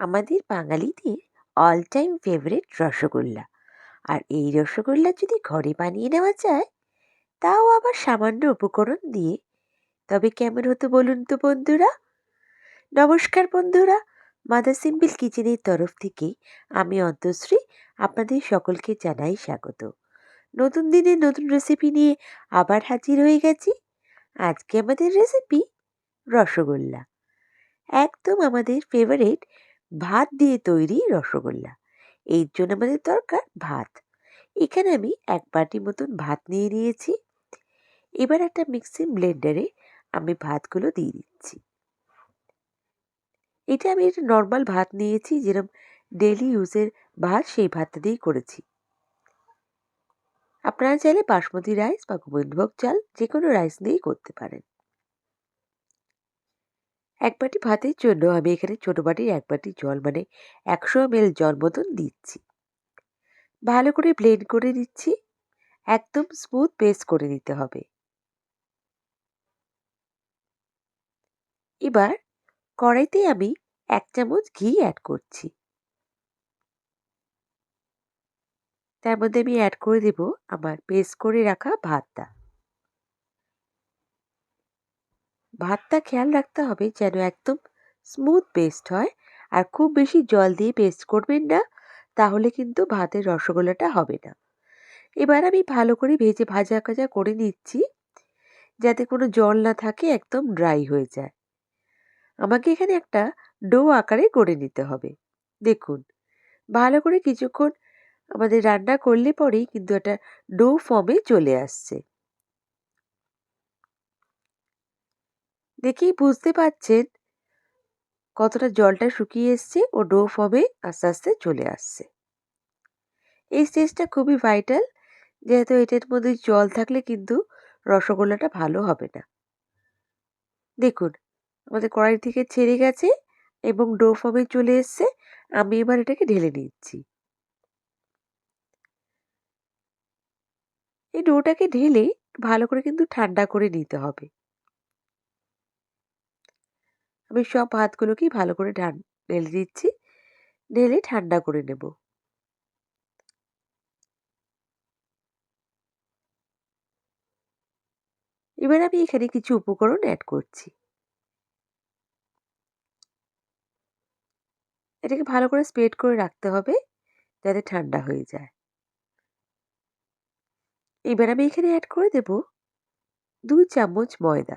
আমাদের বাঙালিদের all time favourite rasgulla. আর এই রসগোল্লা যদি ঘরে বানিয়ে নেওয়া যায়, তাও আবার সামান্য উপকরণ দিয়ে। তবে কেমন হতো বলুন তো বন্ধুরা? নমস্কার বন্ধুরা মাদার সিম্পল কিচেনের তরফ থেকে আমি অন্তশ্রী আপনাদের সকলকে জানাই স্বাগত। নতুন দিনের নতুন রেসিপি নিয়ে আবার হাজির হয়ে গেছি। আজকে আমাদের রেসিপি রসগোল্লা। একদম আমাদের ফেভারিট ভাত দিয়ে তৈরি রসগোল্লা। এর জন্য আমাদের দরকার ভাত। এখানে আমি এক বাটি মতন ভাত নিয়ে নিয়েছি। এবার একটা মিক্সিং ব্লেন্ডারে আমি ভাতগুলো দিয়ে দিচ্ছি। এটা আমি একটা নর্মাল ভাত নিয়েছি যেরকম ডেলি ইউজের ভাত, সেই ভাতটা দিয়েই করেছি। আপনারা চাইলে বাসমতি রাইস বা গোবিন্দভোগ চাল যে কোনো রাইস দিয়েই করতে পারেন। এক বাটি ভাতের জন্য আমি এখানে ছোটো বাটির এক বাটি জল মানে একশো এম জল মতন দিচ্ছি। ভালো করে ব্লেন্ড করে দিচ্ছি একদম স্মুথ পেস্ট করে নিতে হবে। এবার কড়াইতে আমি এক চামচ ঘি অ্যাড করছি। তার মধ্যে আমি অ্যাড করে দেব আমার পেস্ট করে রাখা ভাতটা। ভাতটা খেয়াল রাখতে হবে যেন একদম স্মুথ পেস্ট হয় আর খুব বেশি জল দিয়ে পেস্ট করবেন না, তাহলে কিন্তু ভাতের রসগোল্লাটা হবে না। এবার আমি ভালো করে ভেজে ভাজা কাজা করে নিচ্ছি যাতে কোনো জল না থাকে, একদম ড্রাই হয়ে যায়। আমাকে এখানে একটা ডো আকারে করে নিতে হবে। দেখুন, ভালো করে কিছুক্ষণ আমাদের রান্না করলে পরেই কিন্তু একটা ডো ফর্মে চলে আসছে। দেখেই বুঝতে পাচ্ছেন কতটা জলটা শুকিয়ে এসছে ও ডো ফর্মে আস্তে আস্তে চলে আসছে। এই স্টেজটা খুবই ভাইটাল, যেহেতু এটার মধ্যে জল থাকলে কিন্তু রসগোল্লাটা ভালো হবে না। দেখুন, আমাদের কড়াই থেকে ছেড়ে গেছে এবং ডো ফর্মে চলে এসছে, আমি এবার এটাকে ঢেলে নিচ্ছি। এই ডোটাকে ঢেলে ভালো করে কিন্তু ঠান্ডা করে নিতে হবে। আমি সব ভাতগুলোকেই ভালো করে ঢেলে দিচ্ছি। ঢেলে ঠান্ডা করে নেব। এবার আমি এখানে কিছু উপকরণ অ্যাড করছি। এটাকে ভালো করে স্প্রেড করে রাখতে হবে, যাতে ঠান্ডা হয়ে যায়। এবার আমি এখানে অ্যাড করে দেব দুই চামচ ময়দা।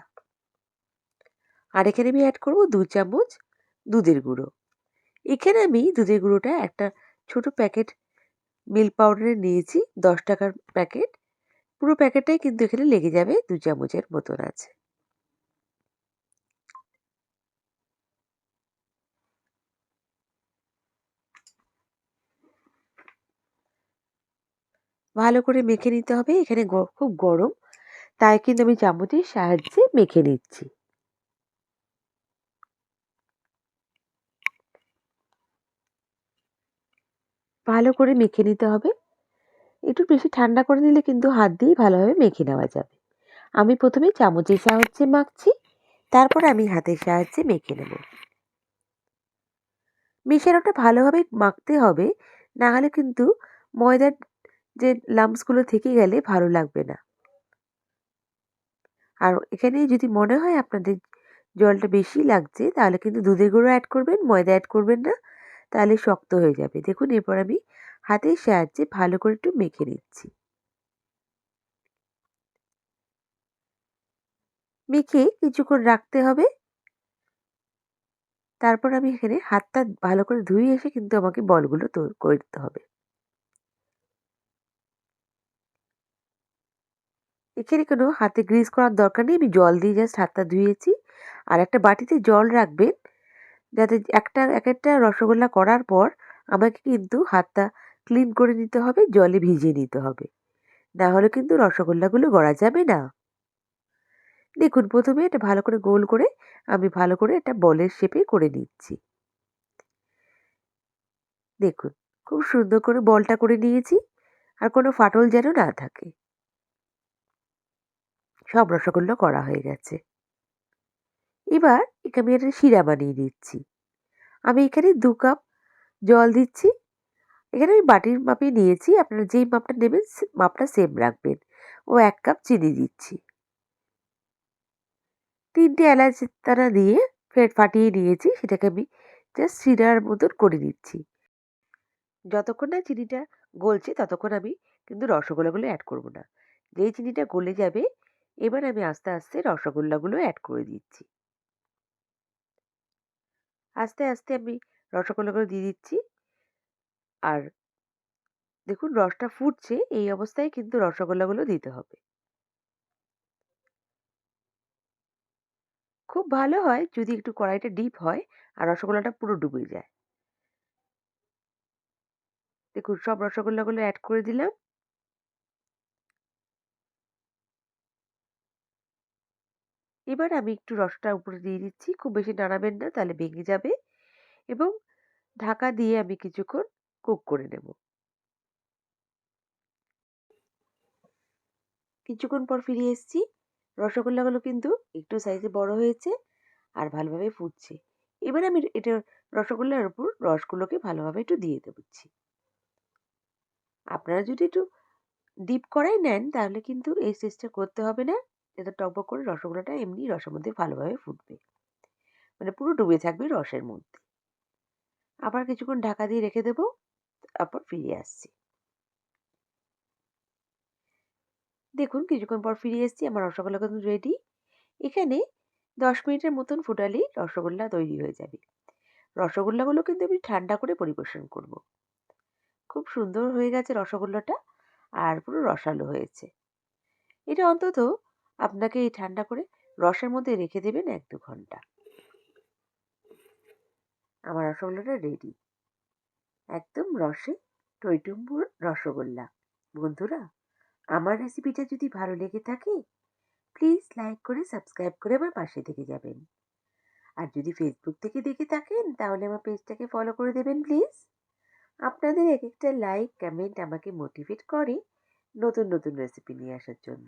আর এখানে আমি অ্যাড করব দু চামচ দুধের গুঁড়ো। এখানে আমি দুধের গুঁড়োটা একটা ছোট প্যাকেট মিল্ক পাউডারের নিয়েছি, দশ টাকার প্যাকেট পুরো প্যাকেটটাই কিন্তু এখানে লেগে যাবে দু চামচের মতন আছে। ভালো করে মেখে নিতে হবে, এখানে খুব গরম। তাই কিন্তু আমি চামচের সাহায্যে মেখে নিচ্ছি। ভালো করে মেখে নিতে হবে। একটু বেশি ঠান্ডা করে নিলে কিন্তু হাত দিয়েই ভালোভাবে মেখে নেওয়া যাবে। আমি প্রথমে চামচের সাহায্যে মাখছি, তারপর আমি হাতের সাহায্যে মেখে নেব। মিশানোটা ভালোভাবে মাখতে হবে, না হলে কিন্তু ময়দার যে লাম্পসগুলো থেকে গেলে ভালো লাগবে না। আর এখানে যদি মনে হয় আপনাদের জলটা বেশি লাগছে, তাহলে কিন্তু দুধের গুঁড়ো অ্যাড করবেন, ময়দা অ্যাড করবেন না। তাহলে শক্ত হয়ে যাবে। দেখুন, এরপর আমি হাতের সাহায্যে ভালো করে একটু মেখে নিচ্ছি। মেখে কিছুক্ষণ রাখতে হবে। তারপর আমি এখানে হাতটা ভালো করে ধুয়ে এসে কিন্তু আমাকে বলগুলো করে দিতে হবে। এখানে কোনো হাতে গ্রিস করার দরকার নেই। আমি জল দিয়ে জাস্ট হাতটা ধুয়েছি। আর একটা বাটিতে জল রাখবেন। যাতে একটা, এক একটা রসগোল্লা করার পর আমাকে কিন্তু হাতটা ক্লিন করে নিতে হবে, জলে ভিজিয়ে নিতে হবে। না হলে কিন্তু রসগোল্লাগুলো গড়া যাবে না। দেখুন, প্রথমে এটা ভালো করে গোল করে আমি ভালো করে এটা বলের শেপে করে নিচ্ছি। দেখুন, খুব সুন্দর করে বলটা করে নিয়েছি, আর কোনো ফাটল যেন না থাকে। সব রসগোল্লা করা হয়ে গেছে। এবার একে আমি একটা শিরা বানিয়ে নিচ্ছি আমি এখানে দু কাপ জল দিচ্ছি। এখানে আমি বাটির মাপে নিয়েছি, আপনারা যেই মাপটা নেবেন মাপটা সেম রাখবেন। ও এক কাপ চিনি দিচ্ছি। তিনটে এলাচ তারা দিয়ে ফের ফাটিয়ে নিয়েছি, সেটাকে আমি জাস্ট শিরার মতন করে নিচ্ছি যতক্ষণ না চিনিটা গলছে, ততক্ষণ আমি কিন্তু রসগোল্লাগুলো অ্যাড করব না। যেই চিনিটা গলে যাবে, এবার আমি আস্তে আস্তে রসগোল্লাগুলো অ্যাড করে দিচ্ছি। আস্তে আস্তে আমি রসগোল্লাগুলো দিয়ে দিচ্ছি। আর দেখুন রসটা ফুটছে, এই অবস্থায় কিন্তু রসগোল্লাগুলো দিতে হবে। খুব ভালো হয় যদি একটু কড়াইটা ডিপ হয় আর রসগোল্লাটা পুরো ডুবে যায়। দেখুন সব রসগোল্লাগুলো অ্যাড করে দিলাম। এবার আমি একটু রসটা উপরে দিয়ে দিচ্ছি, খুব বেশি নাড়াবেন না, তাহলে ভেঙে যাবে। এবং ঢাকা দিয়ে আমি কিছুক্ষণ কুক করে নেব। কিছুক্ষণ পর ফিরে এসেছি। রসগোল্লাগুলো কিন্তু একটু সাইজে বড় হয়েছে আর ভালোভাবে ফুটছে। এবার আমি এটা রসগোল্লার উপর রসগুলোকে ভালোভাবে একটু দিয়ে দেবচ্ছি আপনারা যদি একটু ডিপ করাই নেন, তাহলে কিন্তু এই স্টেজটা করতে হবে না। এত টকবক করে রসগোল্লাটা এমনি রসের মধ্যে ভালোভাবে ফুটবে। মানে পুরো ডুবে থাকবে রসের মধ্যে। আবার কিছুক্ষণ ঢাকা দিয়ে রেখে দেবো, তারপর ফিরে আসছি। দেখুন, কিছুক্ষণ পর ফিরে এসেছি, আমার রসগোল্লা কিন্তু রেডি এখানে দশ মিনিটের মতন ফুটালেই রসগোল্লা তৈরি হয়ে যাবে। রসগোল্লাগুলো কিন্তু আমি ঠান্ডা করে পরিবেশন করব। খুব সুন্দর হয়ে গেছে রসগোল্লাটা, আর পুরো রসালো হয়েছে। এটা অন্তত আপনাকে এই ঠান্ডা করে রসের মধ্যে রেখে দেবেন এক দু ঘণ্টা। আমার রসগোল্লাটা রেডি একদম রসে টইটুম্বুর রসগোল্লা। বন্ধুরা, আমার রেসিপিটা যদি ভালো লেগে থাকে প্লিজ লাইক করে সাবস্ক্রাইব করে আমার পাশে থেকে যাবেন। আর যদি ফেসবুক থেকে দেখে থাকেন, তাহলে আমার পেজটাকে ফলো করে দেবেন প্লিজ আপনাদের এক একটা লাইক কমেন্ট আমাকে মোটিভেট করে নতুন নতুন রেসিপি নিয়ে আসার জন্য।